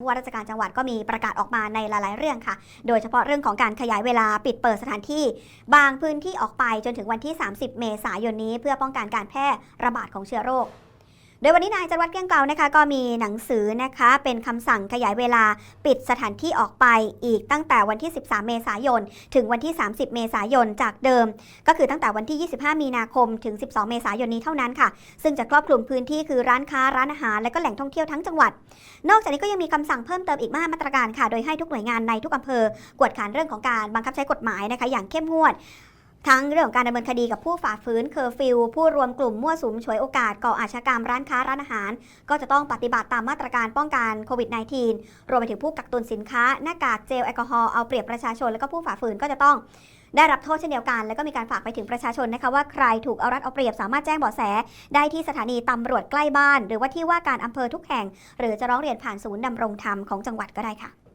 ผู้ว่าราชการจังหวัดก็มีประกาศออกมาในหลาย ๆ เรื่องค่ะ โดยเฉพาะเรื่องของการขยายเวลาปิดเปิดสถานที่ บางพื้นที่ออกไปจนถึงวันที่ 30 เมษายนนี้ เพื่อป้องกันการแพร่ระบาดของเชื้อโรค โดยวันนี้นายจรวัฒน์เกลี้ยงเกลานะคะก็มีหนังสือนะคะเป็นคำสั่งขยายเวลาปิดสถานที่ออกไปอีกตั้งแต่วันที่ 13 เมษายน ถึงวันที่ 30 เมษายนจากเดิม ก็คือตั้งแต่วันที่ 25 มีนาคมถึง 12 เมษายนนี้เท่านั้นค่ะ ซึ่งจะครอบคลุมพื้นที่คือร้านค้าร้านอาหารและก็แหล่งท่องเที่ยวทั้งจังหวัด นอกจากนี้ก็ยังมีคำสั่งเพิ่มเติมอีกมากมาตรการค่ะ โดยให้ทุกหน่วยงานในทุกอำเภอกวดขันเรื่องของการบังคับใช้กฎหมายนะคะ อย่างเข้มงวด ทั้งเรื่องของการดำเนินคดีกับผู้ฝ่าฝืนเคอร์ฟิวผู้รวมกลุ่มมั่วสุมฉวยโอกาสก่ออาชญากรรมร้านค้าร้านอาหาร ก็จะต้องปฏิบัติตามมาตรการป้องกันโควิด -19 รวมไปถึงผู้กักตุนสินค้า หน้ากากเจลแอลกอฮอล์เอาเปรียบประชาชนและก็ผู้ฝ่าฝืนก็จะต้องได้รับโทษเช่นเดียวกัน แล้วก็มีการฝากไปถึงประชาชนนะคะว่าใครถูกเอารัดเอาเปรียบสามารถแจ้งเบาะแส ได้ที่สถานีตำรวจใกล้บ้าน หรือว่าที่ว่าการอำเภอทุกแห่ง หรือจะร้องเรียนผ่านศูนย์ดำรงธรรมของจังหวัดก็ได้ค่ะ